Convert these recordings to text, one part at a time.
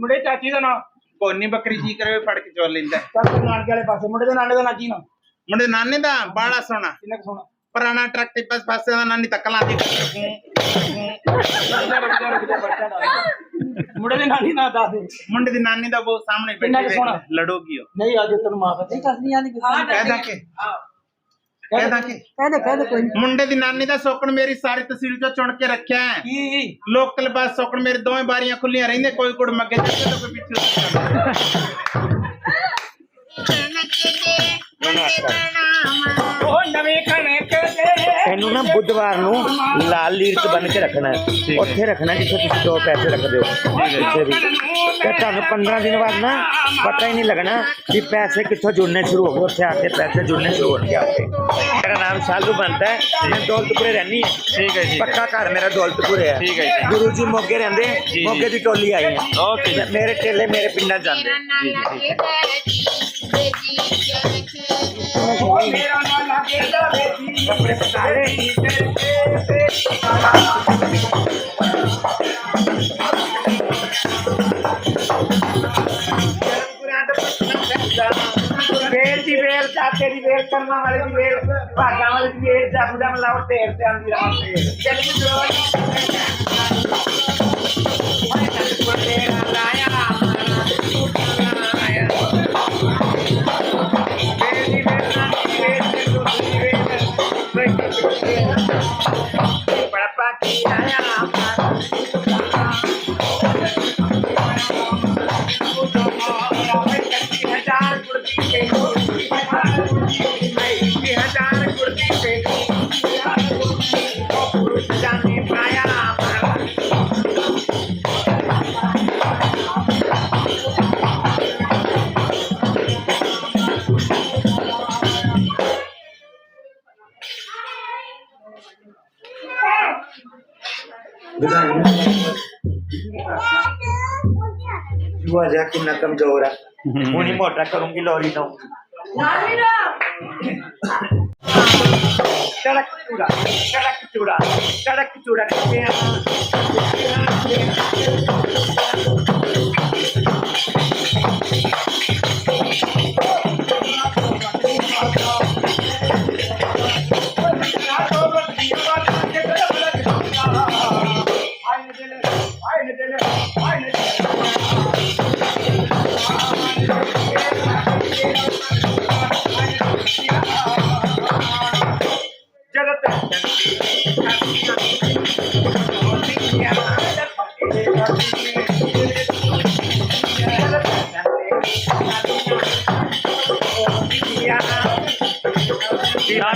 ਮੁੰਡੇ ਚਾਚੀ ਦਾ ਨਾਂ ਕੋਨੀ ਬੱਕਰੀ ਜੀ ਕਰੇ ਫੜ ਕੇ ਚੋਰ ਲੈਂਦਾ। ਚਾਚੇ ਨਾਨਕੇ ਵਾਲੇ ਪਾਸੇ। ਮੁੰਡੇ ਦੇ ਨਾਨੇ ਦਾ ਨਾਂ ਕੀ ਨਾਂ? ਮੁੰਡੇ ਨਾਨੇ ਦਾ ਬਾੜਾ ਸੋਹਣਾ। ਕਿੰਨਾ ਕੁ ਸੋਹਣਾ? ਪੁਰਾਣਾ ਟਰੱਕ ਟਿੱਪਸ ਪਾਸੇ ਦਾ ਨਾਨੀ ਤੱਕਲਾਂ ਦੀ ਰੁਕ ਜਾ ਰੁਕ ਜਾ ਰੁਕ ਜਾ ਬੱਚਾ ਦੱਸ ਮੁੰਡੇ ਦੇ ਨਾਨੀ ਨਾਂ ਦੱਸ ਦੇ। ਮੁੰਡੇ ਦੀ ਨਾਨੀ ਦਾ ਉਹ ਸਾਹਮਣੇ ਕਿੰਨਾ ਕੁ ਬੈਠੀ ਸੋਹਣਾ? ਵੇਖ, ਲੜੋਗੀ ਉਹ ਨਹੀਂ ਅੱਜ ਤੈਨੂੰ ਮਾਫ ਨਹੀਂ ਕਰਨੀ ਆਂਦੀ ਕਹਿ ਦਾਂ ਕਿ? ਕਹਿ ਦਾਂ ਕਿ ਕੋਈ। ਮੁੰਡੇ ਦੀ ਨਾਨੀ ਦਾ ਸੋਕਣ ਮੇਰੀ ਸਾਰੀ ਤਹਿਸੀਲ ਚੋਂ ਚੁਣ ਕੇ ਰੱਖਿਆ ਹੈ। ਕੀ ਲੋਕਲ ਬੱਸ ਸੋਕਣ ਮੇਰੀ ਦੋਵੇਂ ਬਾਰੀਆਂ ਖੁੱਲੀਆਂ ਰਹਿੰਦੀਆਂ ਕੋਈ ਕੁੜ ਮੱਗੇ ਚੱਕੇ ਤੇ ਕੋਈ ਪਿੱਛੇ ਉਹ ਨਵੇਂ ਕਣਕ ਦੇ ਇਹਨੂੰ ਨਾ ਬੁੱਧਵਾਰ ਨੂੰ ਲਾਲ ਲੀਰ ਚ ਬੰਨ ਕੇ ਰੱਖਣਾ ਹੈ। ਉੱਥੇ ਰੱਖਣਾ ਜਿੱਥੇ ਤੁਸੀਂ ਦੋ ਪੈਸੇ ਰੱਖਦੇ ਹੋ ਜਿੱਥੇ ਵੀ ਤੇ ਤੁਹਾਨੂੰ 15 ਦਿਨ ਬਾਅਦ ਨਾ ਪਤਾ ਹੀ ਨਹੀਂ ਲੱਗਣਾ ਕਿ ਪੈਸੇ ਕਿੱਥੋਂ ਜੁੜਨੇ ਸ਼ੁਰੂ ਹੋ ਗਏ ਉੱਥੇ ਆ ਕੇ ਪੈਸੇ ਜੁੜਨੇ ਸ਼ੁਰੂ ਹੋਣਗੇ ਆਪਕੇ ਮੇਰਾ ਨਾਮ ਸ਼ਾਲੂ ਬੰਦਾ ਹੈ ਮੈਂ ਦੌਲਤਪੁਰੇ ਰਹਿਣੀ ਹੈ ਠੀਕ ਹੈ ਜੀ ਪੱਕਾ ਘਰ ਮੇਰਾ ਦੌਲਤਪੁਰੇ ਹੈ ਠੀਕ ਹੈ ਜੀ। ਗੁਰੂ ਜੀ ਮੋਗੇ ਰਹਿੰਦੇ ਜੀ। ਮੋਗੇ ਦੀ ਟੋਲੀ ਆਈ ਹੈ ਓਕੇ ਜੀ। ਮੇਰੇ ਟੇਲੇ ਮੇਰੇ ਪਿੰਡਾਂ ਜਾਂਦੇ ਉਹ ਮੇਰਾ ਨਾਂ ਲਾਗੇ ਜੀ ਦੀ ਵੇਲ ਦੀ ਵੇਲ ਚਾਚੇ ਦੀ ਵੇਲ ਕਰਮਾਂ ਵਾਲੇ ਦੀ ਵੇਲ ਭਾਗਾਂ ਵਾਲੇ ਦੀ ਵੇਲ ਜਦ ਜਦ ਲਾਓ ਢੇਰ ਤੇ ਆਂਦੀ मोटा करूंगी लॉरी दूंगी कड़क चूड़ा कड़क चूड़ा कड़क चूड़ा कहते हैं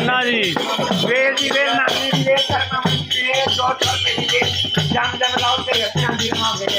ਨਾਨਾ ਜੀ। ਵੇਲ ਦੀ ਵੇਲ ਨਾਨੀ ਦੀ ਵੇਲ ਕਰਨਾ। ਵੇਲ ਦੋ ਚਾਰ ਮੇਰੀ ਵੇਲ ਜੰਮ ਜੰਮ ਲਾਓ ਰੱਖਾਂ ਦੀ ਰਮਾ ਵੇਲ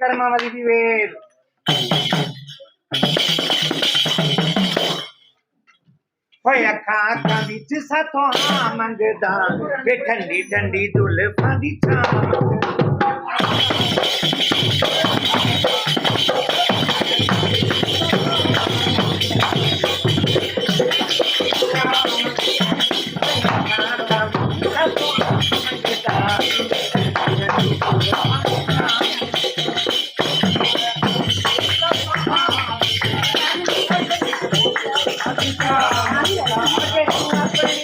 ਭੂਆ ਦੀ ਵੇਲ ਕਰਮਾਂ ਦੀ ਵੇਲ। ਹੋਏ ਅੱਖਾਂ ਅੱਖਾਂ ਵਿੱਚ ਸਾਥੋਂ ਹਾਂ ਮੰਗਦਾ, ਵੇ ਠੰਡੀ ਠੰਡੀ ਦੁਲਫਾਂ ਦੀ ਛਾਂ।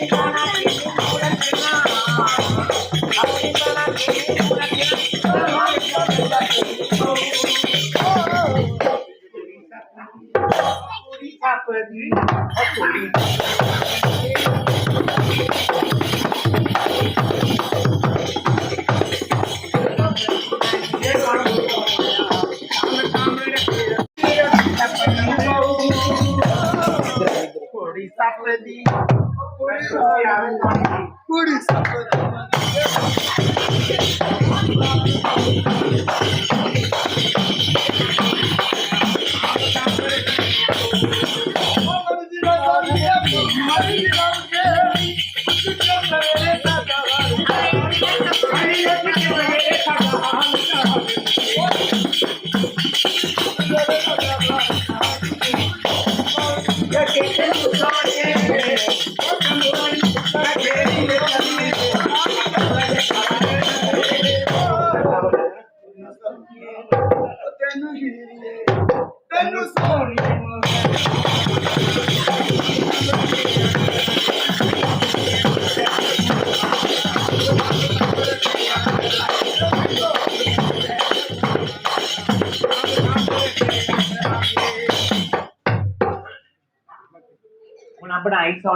gonna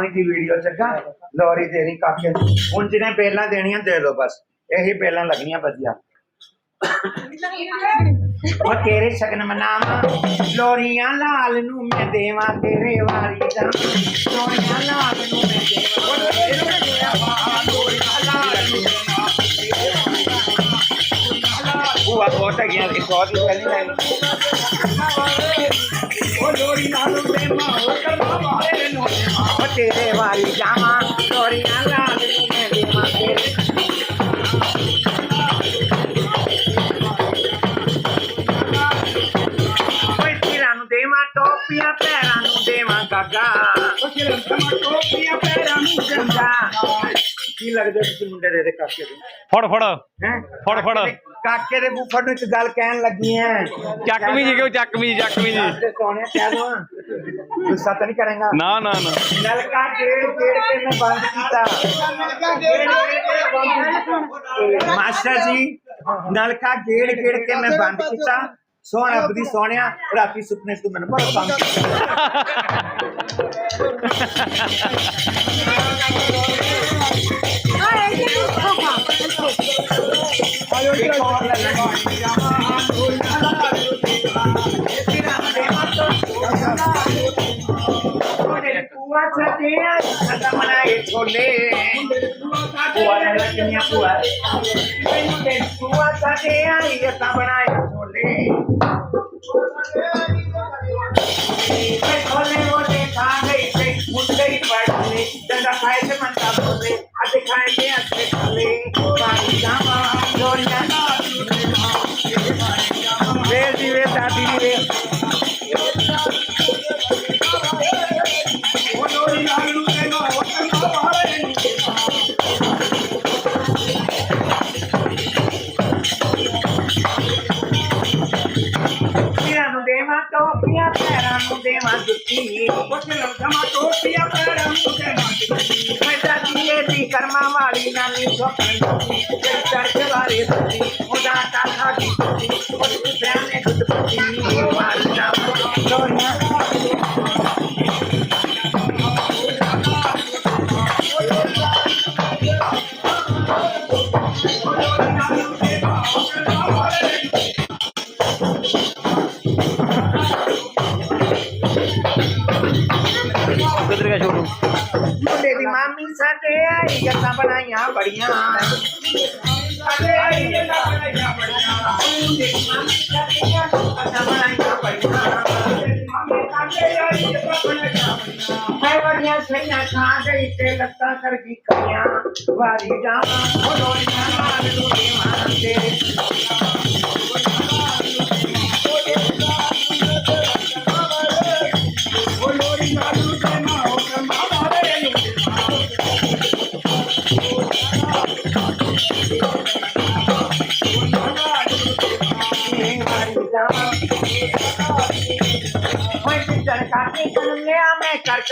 ਆ ਦੀ ਵੀਡੀਓ ਚੱਗਾ ਲੋਰੀ ਦੇਣੀ ਕਾਕੇ ਹੁਣ ਜਿਹਨੇ ਬੇਲਾਂ ਦੇਣੀਆਂ, ਦੇ ਲਓ ਬਸ। ਇਹੀ ਬੇਲਾਂ ਲੱਗਣੀਆਂ ਵਧੀਆ। ਉਹ ਤੇਰੇ ਸ਼ਗਨ ਮਨਾਵਾ, ਲੋਰੀਆਂ ਲਾਲ ਨੂੰ ਮੈਂ ਦੇਵਾਂ, ਤੇਰੇ ਵਾਰੀ ਦਾ। ਲੋਰੀਆਂ ਲਾਲ ਨੂੰ ਮੈਂ ਦੇਵਾਂ ਲੋਰੀਆਂ ਲਾਲ ਨੂੰ ਉਹ ਬਹੁਤ ਗਿਆ ਇਸ ਵਾਰ ਦੀ ਪਹਿਲੀ ਲਾਈਨ ਉਹ ਲੋਰੀ ਨਾਲ ਦੇ ਮਾਂ ਕਰਵਾ ਵਾਲੇ ਨੂੰ ਤੇਰੇ ਵਾਰੀ ਜਾਵਾਂ ਲੋਰੀਆਂ ਨੂੰ ਮੈਂ ਦੇਵਾਂ ਤੇਰੇ। ਓਏ ਸਿਰਾਂ ਨੂੰ ਦੇਵਾਂ ਟੋਪੀਆਂ ਪੈਰਾਂ ਨੂੰ ਦੇਵਾਂ ਗਾਗਾ। ਟੋਪੀਆਂ ਪੈਰਾਂ ਨੂੰ ਕੀ ਲੱਗਦਾ ਤੁਸੀਂ ਮੁੰਡੇ ਦੇ ਦੇ ਕਾਕੇ ਦੇ? ਫੜ ਫੜ। ਹੈ? ਫੜ, ਫੜ। ਕਾਕੇ ਦੇ ਬੁੱਫਰ ਨੂੰ ਇੱਕ ਗੱਲ ਕਹਿਣ ਲੱਗੀ ਐ। ਚੱਕਵੀਂ ਜੀ ਕਿਉਂ ਚੱਕਵੀਂ ਜੀ ਚੱਕਵੀਂ ਜੀ। ਤੇ ਸੋਹਣਿਆ ਕਹਿ ਦਵਾਂ ਗੁੱਸਾ ਤਾਂ ਨਹੀਂ ਕਰੇਗਾ ਨਾ ਨਾ ਨਾ ਨਲਕਾ ਗੇੜ ਗੇੜ ਕੇ ਮੈਂ ਬੰਦ ਕੀਤਾ ਮਾਸਟਰ ਜੀ ਨਲਕਾ ਗੇੜ ਗੇੜ ਕੇ ਮੈਂ ਬੰਦ ਕੀਤਾ ਸੋਹਣਾ ਰੱਬ ਦੀ ਸੋਹਣਿਆ ਰਾਤੀ ਸੁਪਨੇ ਤੂੰ ਮੈਨੂੰ ਬੜਾ ਤੰਗ Guáchate, cámara el chole. Guáchate, la que me apura. Guáchate, ahí está para el chole. Guáchate, ahí está para el chole. ਵਾਲੀ ਨਾਨੀ ਸੋਕਣ ਦੀ ਜਿਹੜੀ ਚਰਚ ਵਾਲੀ ਸੀ ਕਰ ਗਈ ਕਈਆਂ ਵਾਰੀ ਜਾਵਾਂ ਉਹ ਲੋੜੀਆਂ ਨਾਲ ਨੂੰ ਦੇਵਾਂ ਤੇਰੇ ਉਹ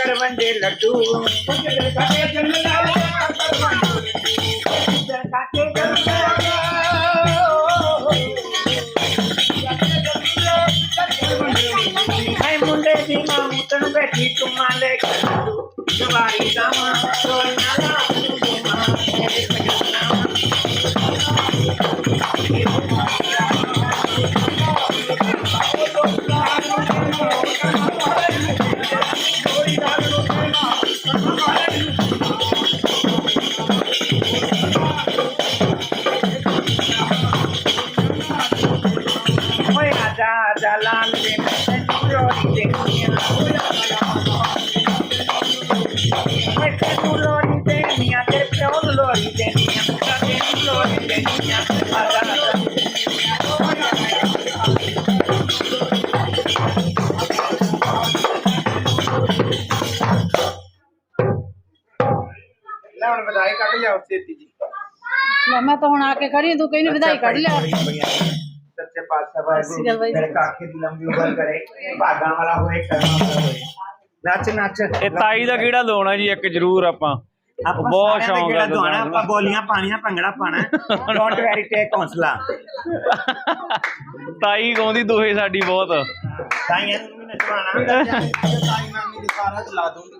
मैं कर कर वंदे लड्डू ਤਾਂ ਹੁਣ ਆ ਕੇ ਖੜੀ ਤੂੰ ਕਹਿੰਦੀ ਵਧਾਈ ਕੱਢ ਲਿਆ ਸੱਚੇ ਪਾਤਸ਼ਾਹ ਵਾਹਿਗੁਰੂ। ਮੇਰੇ ਕਾਕੇ ਦੀ ਲੰਬੀ ਉਮਰ ਕਰੇ ਭਾਗਾਂ ਵਾਲਾ ਹੋਏ ਕਰਮਾਂ ਵਾਲਾ ਹੋਏ। ਨੱਚ ਨੱਚ। ਇਹ ਤਾਈ ਦਾ ਕਿਹੜਾ ਲੋਣਾ ਜੀ? ਇੱਕ ਜ਼ਰੂਰ ਆਪਾਂ। ਬਹੁਤ ਸ਼ੌਂਕ ਕਿਹੜਾ ਆ ਦੁਆਣਾ ਦੁਕਾਨ ਦਾ। ਆਪਾਂ ਬੋਲੀਆਂ ਪਾਣੀਆਂ ਭੰਗੜਾ ਪਾਣਾ। ਡੋਂਟ ਵੈਰੀ ਟੇਕ ਹੌਸਲਾ ਤਾਈ ਗਾਉਂਦੀ ਦੋਹੇ ਸਾਡੀ ਬਹੁਤ। ਤਾਈਆਂ ਨੂੰ ਵੀ ਨਚਵਾਣਾ ਤਾਈ ਨਾਨੀ ਦੀ ਸਾਰਾ ਚਲਾ ਦੂੰਗੀ।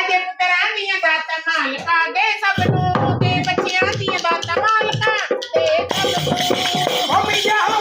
ਹਜੇ ਪੁੱਤਰਾਂ ਦੀਆਂ ਦਾਤਾਂ ਮਾਲਕਾ ਦੇ ਸਭ ਨੂੰ, ਤੇ ਬੱਚਿਆਂ ਦੀਆਂ ਦਾਤਾਂ ਮਾਲਕਾ ਤੇ ਸਭ ਨੂੰ। ਹੋ ਮਿਲਿਆ ਹੋ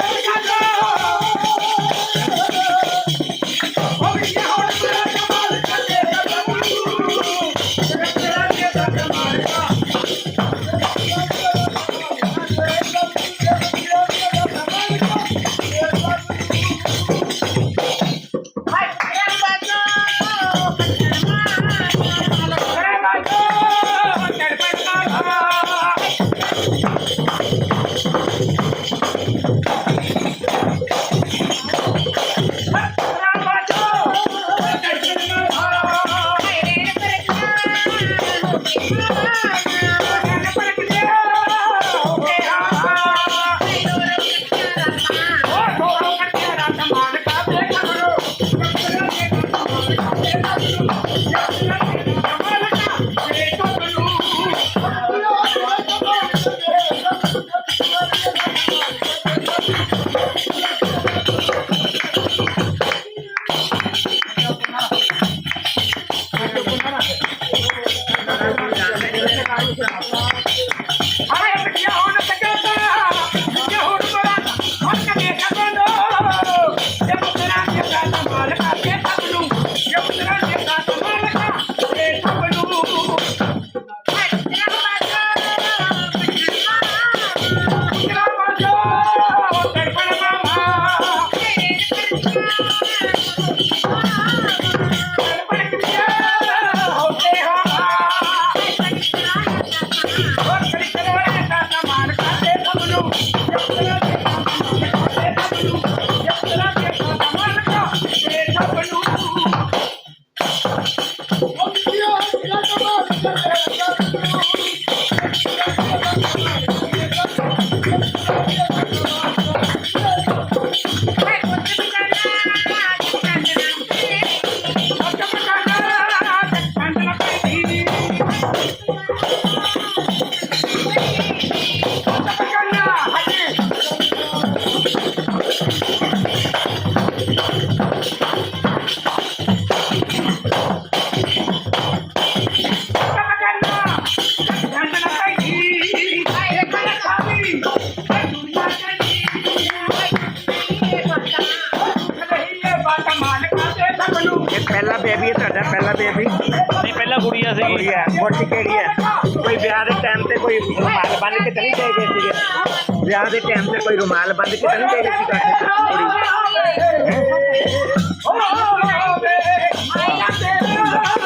ਦੇ ਟਾਈਮ ਤੇ ਕੋਈ ਰੁਮਾਲ ਬੰਨ ਕੇ ਤਾਂ ਨਹੀਂ ਗਏ ਸੀਗੇ ਵਿਆਹ ਦੇ ਟਾਈਮ ਤੇ ਕੋਈ ਰੁਮਾਲ ਬੰਨ ਕੇ ਤਾਂ ਨਹੀਂ ਗਏ ਸੀ ਤੁਹਾਡੇ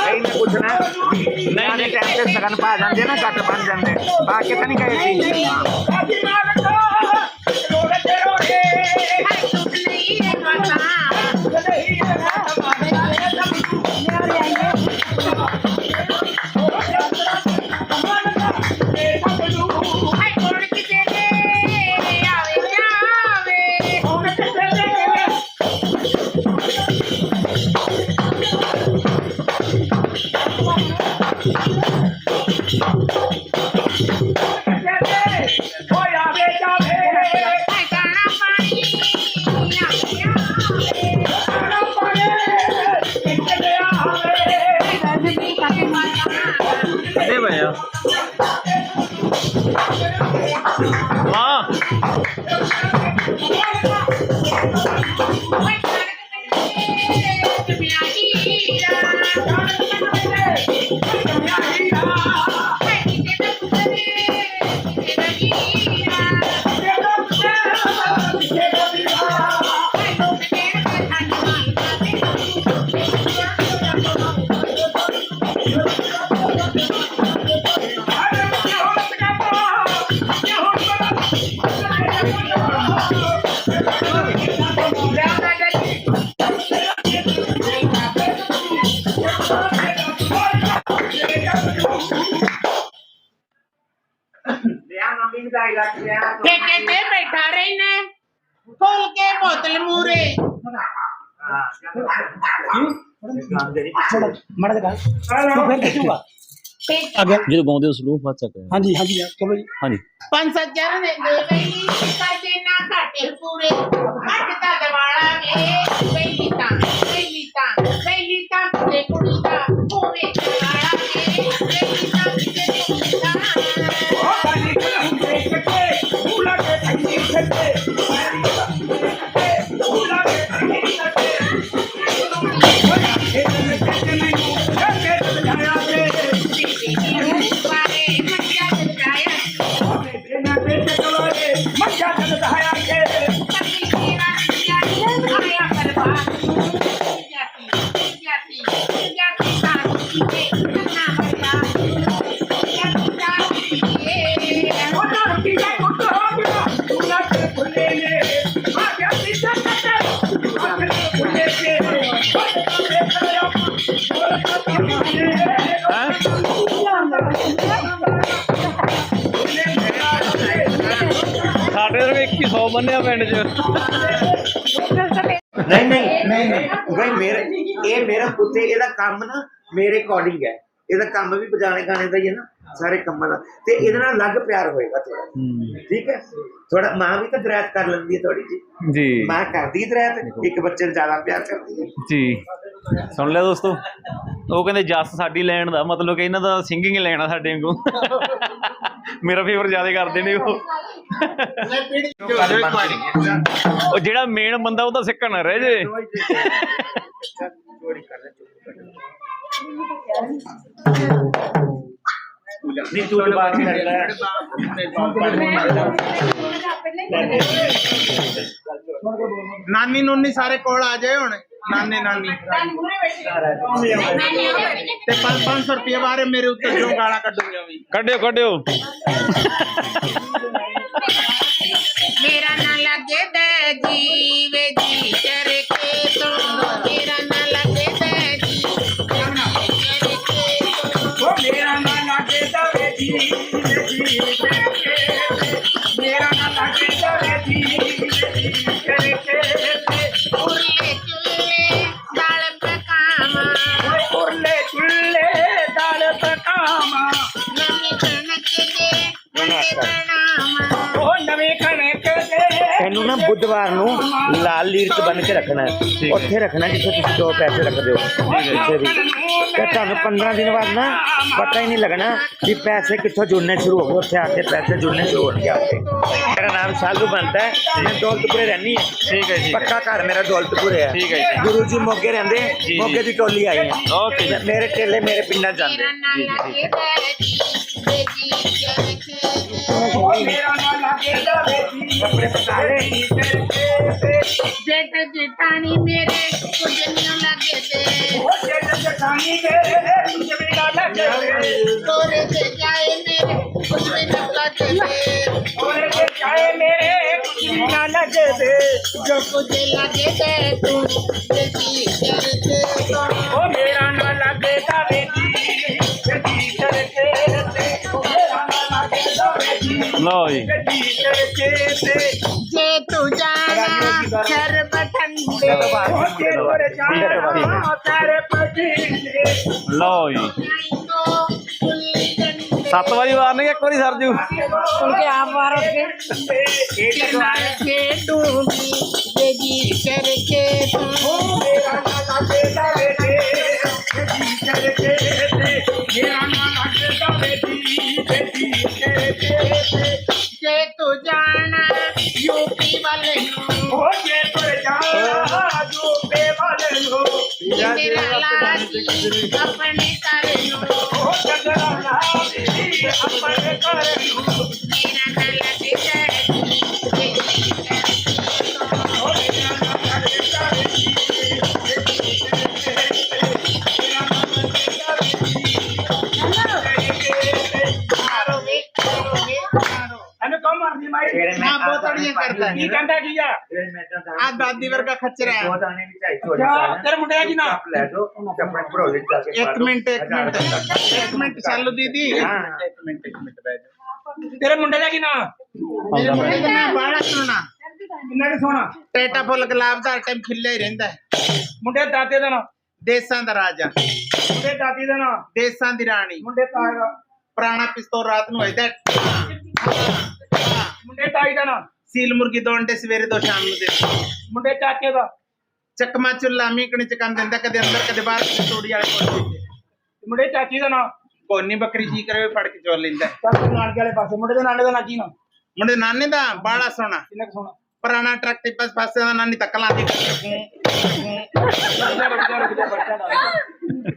ਨਹੀਂ ਮੈਂ ਪੁੱਛਣਾ ਨਹੀਂ ਨਹੀਂ ਟਾਈਮ ਤੇ ਸਗਨ ਪਾ ਜਾਂਦੇ ਨਾ ਘੱਟ ਬਣ ਜਾਂਦੇ ਜਦੋਂ ਗਾਉਂਦੇ ਹੋ ਸਲੂਕ ਫਸ ਸਕਦੇ ਹਾਂਜੀ ਹਾਂਜੀ ਚਲੋ ਜੀ। ਹਾਂਜੀ। ਪੰਜ ਸੱਜਣ ਦੇ ਗਈ ਕਰਦੇ ਨਾ ਘਾਟੇ ਪੂਰੇ। ਅੱਠ ਦਾ ਦਵਾਲਾ ਵੇ ਪਹਿਲੀ ਤਾਂ ਪਹਿਲੀ ਤਾਂ ਪਹਿਲੀ ਤਾਂ ਤੇ ਕੁੜੀ ਦਾ ਹੋਵੇ ਦਵਾਲਾ ਵੇ ਪਹਿਲੀ ਤਾਂ ਤੇ ਕੁੜੀ ਦਾ। ਬਾਰੇ 2100 ਬੰਨਿਆ ਪਿੰਡ 'ਚ। ਨਹੀਂ ਨਹੀਂ ਨਹੀਂ ਨਹੀਂ। ਬਈ ਮੇਰੇ, ਇਹ ਮੇਰਾ ਪੁੱਤ ਇਹਦਾ ਕੰਮ ਨਾ ਮੇਰੇ ਅਕੋਰਡਿੰਗ ਹੈ। ਇਹਦਾ ਕੰਮ ਵੀ ਬਜਾਣੇ ਗਾਣੇ ਦਾ ਹੀ ਹੈ ਨਾ। ਸਾਰੇ ਕੰਮਾਂ ਦਾ ਤੇ ਇਹਦੇ ਨਾਲ ਅਲੱਗ ਪਿਆਰ ਹੋਏਗਾ ਥੋੜਾ ਠੀਕ ਹੈ ਥੋੜਾ ਮਾਂ ਵੀ ਤਾਂ ਦਰਾਤ ਕਰ ਲੈਂਦੀ ਹੈ ਥੋੜੀ ਜੀ ਜੀ ਮਾਂ ਕਰਦੀ ਦਰਾਤ ਇੱਕ ਬੱਚੇ ਨੂੰ ਜ਼ਿਆਦਾ ਪਿਆਰ ਕਰਦੀ ਹੈ ਜੀ ਸੁਣ ਲਿਆ ਦੋਸਤੋ ਉਹ ਕਹਿੰਦੇ ਜੱਸ ਸਾਡੀ ਲੈਣ ਦਾ ਮਤਲਬ ਕਿ ਇਹਨਾਂ ਦਾ ਸਿੰਗਿੰਗ ਲੈਣਾ ਸਾਡੇ ਵਾਂਗੂ ਮੇਰਾ ਫੇਵਰ ਜ਼ਿਆਦਾ ਕਰਦੇ ਨੇ ਉਹ ਉਹ ਜਿਹੜਾ ਮੇਨ ਬੰਦਾ ਉਹ ਤਾਂ ਸਿੱਕਣ ਨਾ ਰਹਿ ਜੇ ਨਹੀਂ ਤੂੰ ਬਾਤ ਕਰ ਲੈ। ਨਾਨੀ ਨੂਨੀ ਸਾਰੇ ਕੋਲ ਆ ਜਾਏ ਹੁਣ ਨਾਨੇ ਨਾਨੀ। ਤੇ 500 ਰੁਪਏ ਬਾਰੇ ਮੇਰੇ ਉੱਤੇ ਜੋ ਗਾਲਾਂ ਕੱਢੂਗਾ ਵੀ। ਕੱਢਿਓ ਕੱਢਿਓ। ਮੇਰਾ ਨਾ ਲੱਗੇ ਜੀਵੇ ਜੀ। ਬੁੱਧਵਾਰ ਨੂੰ ਲਾਲ ਲੀਰ 'ਚ ਬੰਨ ਕੇ ਰੱਖਣਾ ਹੈ। ਉੱਥੇ ਰੱਖਣਾ ਜਿੱਥੇ ਤੁਸੀਂ ਦੋ ਪੈਸੇ ਰੱਖਦੇ ਹੋ ਜਿੱਥੇ ਵੀ ਤੇ ਤੁਹਾਨੂੰ 15 ਦਿਨ ਬਾਅਦ ਨਾ ਪਤਾ ਹੀ ਨਹੀਂ ਲੱਗਣਾ ਕਿ ਪੈਸੇ ਕਿੱਥੋਂ ਜੁੜਨੇ ਸ਼ੁਰੂ ਹੋ ਗਏ। ਉੱਥੇ ਆ ਕੇ ਪੈਸੇ ਜੁੜਨੇ ਸ਼ੁਰੂ ਹੋਣਗੇ ਆਪੇ ਮੇਰਾ ਨਾਮ ਸਾਲੂ ਬਣਦਾ ਹੈ। ਮੈਂ ਦੌਲਤਪੁਰੇ ਰਹਿੰਦੀ ਹਾਂ। ਠੀਕ ਹੈ ਜੀ। ਪੱਕਾ ਘਰ ਮੇਰਾ ਦੌਲਤਪੁਰੇ ਹੈ। ਠੀਕ ਹੈ ਜੀ। ਗੁਰੂ ਜੀ ਮੋਗੇ ਰਹਿੰਦੇ ਜੀ। ਮੋਗੇ ਦੀ ਟੋਲੀ ਆਈ ਹੈ। ਓਕੇ ਜੀ। ਮੇਰੇ ਟੇਲੇ ਮੇਰੇ ਪਿੰਡਾਂ 'ਚ ਜਾਂਦੇ। ਬੇਜੀ ਬੇਜੀ ਮੇਰਾ ਨਾਂ ਲਾਗੇ ਜਾਵੇ ਜੀ ਕੱਪੜੇ ਮੇਰੇ ਕੁਝ ਨਹੀਂ ਲੱਗੇ ਤੇ ਤੋਰੇ ਤੇ ਜਾਏ ਮੇਰੇ ਕੁਝ ਵੀ ਨਾ ਲੱਗੇ ਤੇ ਜੋ ਕੁਝ ਲੱਗੇ ਤੇ ਤੂੰ ਬੇਜੀ ਕਰਕੇ ਉਹ ਮੇਰਾ ਨਾਂ ਲਾਗੇ ਜਾਵੇ ਜਾਵੇ ਜੀ ਸੱਤ ਵਾਰੀ ਵਾਰਨਗੇ ਇੱਕ ਵਾਰੀ ਸਰ ਜੂ। ਸੁਣ ਕੇ ਆਪ ਵਾਰ ਉੱਠ ਕੇ ਖੇਡੂੰਗੀ ਬੇਜੀ ਕਰਕੇ ਤੂੰ ਮੇਰਾ ਨਾਂ ਲਾਗੇ ਜਾਵੇ ਜੀ ਗੱਡੀ ਕਰਕੇ ਤੇ। ਮੇਰਾ ਨਾਂ ਲਾਗੇ ਜਾਵੇ ਜੀ ਗੱਡੀ ਕਰਕੇ ਤੇ ਜੇ ਤੂੰ ਜਾਣਾ ਯੂਪੀ ਵਾਲੇ ਨੂੰ ਜੇ ਤੁਰ ਜਾਣਾ ਜੋ ਬੇਵਾਲੇ ਨੂੰ ਮੇਰਾ ਲਾਜੀ ਆਪਣੇ ਘਰ ਨੂੰ। ਉਹ ਜਗਰਾ ਲਾਦੀ ਆਪਣੇ ਘਰ ਨੂੰ। ਮੇਰਾ ਨਾਂ ਆ ਦਾਦੀ ਵਰਗਾ ਖੱਚਰਾ ਹੈ। ਦੋ ਦਾਣੇ ਅੱਛਾ, ਤੇਰੇ ਮੁੰਡੇ ਦਾ ਕੀ ਨਾਂ? ਲੈ ਦੋ ਆਪਣੇ ਭਰੋਲੇ ਚ ਜਾ ਕੇ ਇੱਕ ਮਿੰਟ ਇੱਕ ਮਿੰਟ ਇੱਕ ਮਿੰਟ ਚਾਲੂ ਦੀਦੀ। ਹਾਂ। ਇੱਕ ਮਿੰਟ ਇੱਕ ਮਿੰਟ ਬੈਠ ਜਾ। ਤੇਰੇ ਮੁੰਡੇ ਦਾ ਕੀ ਨਾਂ? ਮੇਰੇ ਮੁੰਡੇ ਦਾ ਨਾਮ ਬਾਲਾ ਸੋਨਾ ਕਿੰਨਾ ਕੁ ਸੋਹਣਾ? ਟੇਟਾ ਫੁੱਲ ਗੁਲਾਬ ਦਾ ਟਾਈਮ ਖਿਲਿਆ ਹੀ ਰਹਿੰਦਾ ਹੈ। ਮੁੰਡੇ ਦਾ ਦਾਦੇ ਦਾ ਨਾਂ? ਦੇਸਾਂ ਦਾ ਰਾਜਾ। ਮੁੰਡੇ ਦਾਦੀ ਦਾ ਨਾਂ? ਦੇਸਾਂ ਦੀ ਰਾਣੀ। ਮੁੰਡੇ ਤਾਏ ਦਾ। ਪੁਰਾਣਾ ਪਿਸਤੌਲ ਰਾਤ ਨੂੰ ਵੱਜਦਾ ਹੈ। ਮੁੰਡੇ ਤਾਈ ਦਾ ਨਾਂ? ਸੀਲ ਮੁਰਗੀ ਦੋ ਅੰਡੇ ਸਵੇਰੇ ਦੋ ਸ਼ਾਮ ਨੂੰ ਦੇ ਮੁੰਡੇ ਚਾਚੇ ਦਾ ਚੱਕਮਾ ਚੁੱਲਾ ਮੀਕਣੀ ਚ ਕੰਮ ਦਿੰਦਾ ਕਦੇ ਅੰਦਰ ਕਦੇ ਬਾਹਰ ਕਦੇ ਤੋੜੀ ਵਾਲੇ ਕੋਲ ਮੁੰਡੇ ਚਾਚੀ ਦਾ ਨਾਂ ਕੋਨੀ ਬੱਕਰੀ ਜੀ ਕਰੇ ਫੜ ਕੇ ਚੋਰ ਲੈਂਦਾ। ਚੱਲ ਨਾਨਕੇ ਵਾਲੇ ਪਾਸੇ ਮੁੰਡੇ ਦੇ ਨਾਨੇ ਦਾ ਨਾਂ ਕੀ ਨਾਂ ਮੁੰਡੇ ਨਾਨੇ ਦਾ ਬਾਲਾ ਸੋਹਣਾ ਕਿੰਨਾ ਕੁ ਸੋਹਣਾ ਪੁਰਾਣਾ ਟਰੱਕ ਟਿੱਪਸ ਪਾਸੇ ਦਾ ਨਾਨੀ ਤੱਕਲਾਂ ਦੀ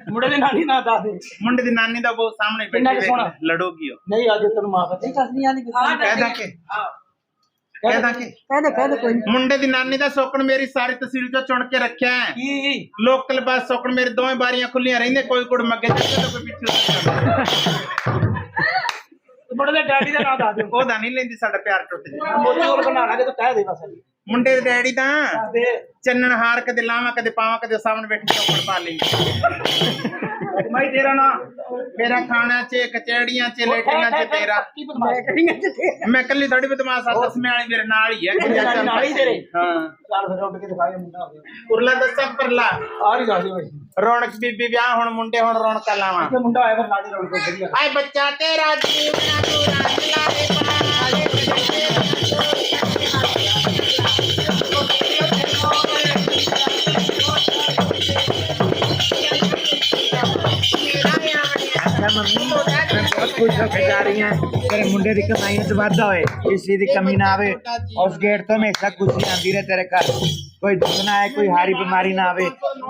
ਮੁੰਡੇ ਦੇ ਨਾਨੀ ਨਾਂ ਦੱਸ ਦੇ ਮੁੰਡੇ ਦੀ ਨਾਨੀ ਦਾ ਬਹੁਤ ਸਾਹਮਣੇ ਕਿੰਨਾ ਕੁ ਬੈਠੀ ਸੋਹਣਾ? ਵੇਖ, ਲੜੋਗੀ ਉਹ ਨਹੀਂ ਅੱਜ ਤੈਨੂੰ ਮਾਫ ਹੈ ਦੱਸਦੀਆਂ ਨਹੀਂ ਕਿ ਕੋਈ ਮੁੰਡੇ ਦੀ ਨਾਨੀ ਦਾ ਸੋਕਣ ਮੇਰੀ ਸਾਰੀ ਤਸਵੀਰ ਚੋਂ ਚੁਣ ਕੇ ਰੱਖਿਆ ਹੈ। ਕੀ ਲੋਕਲ ਬੱਸ ਸੋਕਣ ਮੇਰੇ ਦੋਵੇਂ ਬਾਰੀਆਂ ਖੁੱਲੀਆਂ ਰਹਿੰਦੇ ਕੋਈ ਕੁੜ ਮੱਗੇ ਚੱਲਦਾ ਕੋਈ ਪਿੱਛੇ। ਮੁੰਡੇ ਦੇ ਡੈਡੀ ਦਾ ਨਾਂ ਦੱਸ ਦੇ ਉਹਦਾ ਨਹੀਂ ਲੈਂਦੀ ਸਾਡਾ ਪਿਆਰ ਟੁੱਟ ਜੇ ਮੋਤੀ ਹੋਰ ਬਣਾਣਾ ਕਿ ਤੂੰ ਕਹਿ ਦੇ ਬਸ। ਮੁੰਡੇ ਦੇ ਡੈਡੀ ਤਾਂ ਦੇ ਚੰਨਣ ਹਾਰ ਕਦੇ ਲਾਵਾਂ ਕਦੇ ਪਾਵਾਂ ਕਦੇ ਸਾਹਮਣੇ ਬੈਠੀ ਚੌਕੜ ਪਾ ਲਈ। ਮਾਈ ਤੇਰਾ ਨਾਂ? ਮੇਰਾ ਖਾਣਾ ਚ ਕਚੜੀਆਂ ਚ ਲੇਟੀਆਂ ਚ ਤੇਰਾ। ਕੀ ਮੈਂ ਕੱਲੀ ਥੋੜੀ ਬਦਮਾਸ਼ ਆ ਦਸਵੇਂ ਵਾਲੀ ਮੇਰੇ ਨਾਲ ਹੀ ਹੈ। ਕਿ ਨਾਲ ਹੀ ਤੇਰੇ। ਹਾਂ। ਚੱਲ ਫਿਰ ਉੱਡ ਕੇ ਦਿਖਾਇਆ ਮੁੰਡਾ ਉਰਲਾ ਦੱਸਾਂ ਪਰਲਾ। ਆ ਦੇ ਬਾਈ। ਰੌਣਕ ਬੀਬੀ ਵਿਆਹ ਹੁਣ ਮੁੰਡੇ ਹੁਣ ਰੌਣਕਾਂ ਲਾਵਾਂ। ਤੇ ਮੁੰਡਾ ਆਇਆ ਫਿਰ ਰੌਣਕ ਗਈ ਆਏ ਬੱਚਾ ਤੇਰਾ ਜੀਵਨਾ ਪੂਰਾ ਲਾਵੇ ਪਾਲੇ ਅੱਛਾ ਮੰਮੀ। ਮੈਂ ਬਹੁਤ ਖੁਸ਼ ਹੋ ਕੇ ਜਾ ਰਹੀ ਹਾਂ। ਤੇਰੇ ਮੁੰਡੇ ਦੀ ਕਮਾਈਆਂ 'ਚ ਵਾਧਾ ਹੋਏ। ਕਿਸੇ ਦੀ ਕਮੀ ਨਾ ਆਵੇ। ਉਸ ਗੇਟ ਤੋਂ ਹਮੇਸ਼ਾ ਖੁਸ਼ੀ ਆਂਦੀ ਰਹੇ ਤੇਰੇ ਘਰ। ਕੋਈ ਦੁੱਖ ਨਾ ਆਏ, ਕੋਈ ਹਾਰੀ ਬਿਮਾਰੀ ਨਾ ਆਵੇ।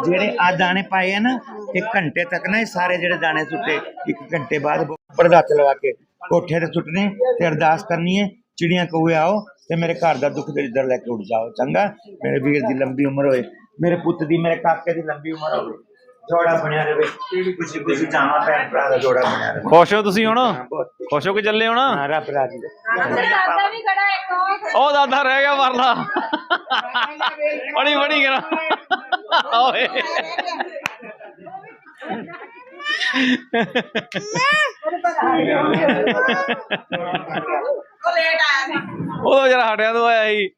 ਜਿਹੜੇ ਆ ਦਾਣੇ ਪਾਏ ਆ ਨਾ, ਇੱਕ ਘੰਟੇ ਤੱਕ ਨਾ ਇਹ ਸਾਰੇ ਜਿਹੜੇ ਦਾਣੇ ਸੁੱਟੇ, ਇੱਕ ਘੰਟੇ ਬਾਅਦ ਪਰਦਾ ਲਗਾ ਕੇ ਕੋਠੇ ਤੇ ਸੁੱਟਨੇ ਤੇ ਅਰਦਾਸ ਕਰਨੀ ਹੈ, ਚਿੜੀਆਂ ਕਹੂਏ ਆਓ ਤੇ ਮੇਰੇ ਘਰ ਦਾ ਦੁੱਖ ਦਰਿਦਰ ਲੈ ਕੇ ਉੱਡ ਜਾਓ। ਚੰਗਾ? ਮੇਰੇ ਵੀਰ ਦੀ ਲੰਬੀ ਉਮਰ ਹੋਏ। ਮੇਰੇ ਪੁੱਤ ਦੀ, ਮੇਰੇ ਕਾਕੇ ਦੀ ਲੰਬੀ ਉਮਰ ਹੋਵੇ। ਜੋੜਾ ਬਣਿਆ ਰਵੇ ਖੁਸ਼ੀ ਖੁਸ਼ੀ ਜਾਵਾਂ ਭੈਣ ਭਰਾ ਦਾ ਜੋੜਾ ਬਣਿਆ ਰਵੇ ਖੁਸ਼ ਹੋ ਤੁਸੀਂ ਹੁਣ? ਖੁਸ਼। ਹੋ ਕੇ ਚੱਲੇ ਹੋ ਨਾ ਹਾਂ ਰੱਬ ਰਾਜੀ ਦੇ ਦਾਦਾ ਵੀ ਖੜਾ ਇੱਕ ਉਹ ਦਾਦਾ ਰਹਿ ਗਿਆ ਵਰਲਾ ਬੜੀ ਬੜੀ ਕਰਾ। ਓਏ। ਉਹ ਜਰਾ ਹਟਿਆ ਤੋਂ ਆਇਆ ਸੀ।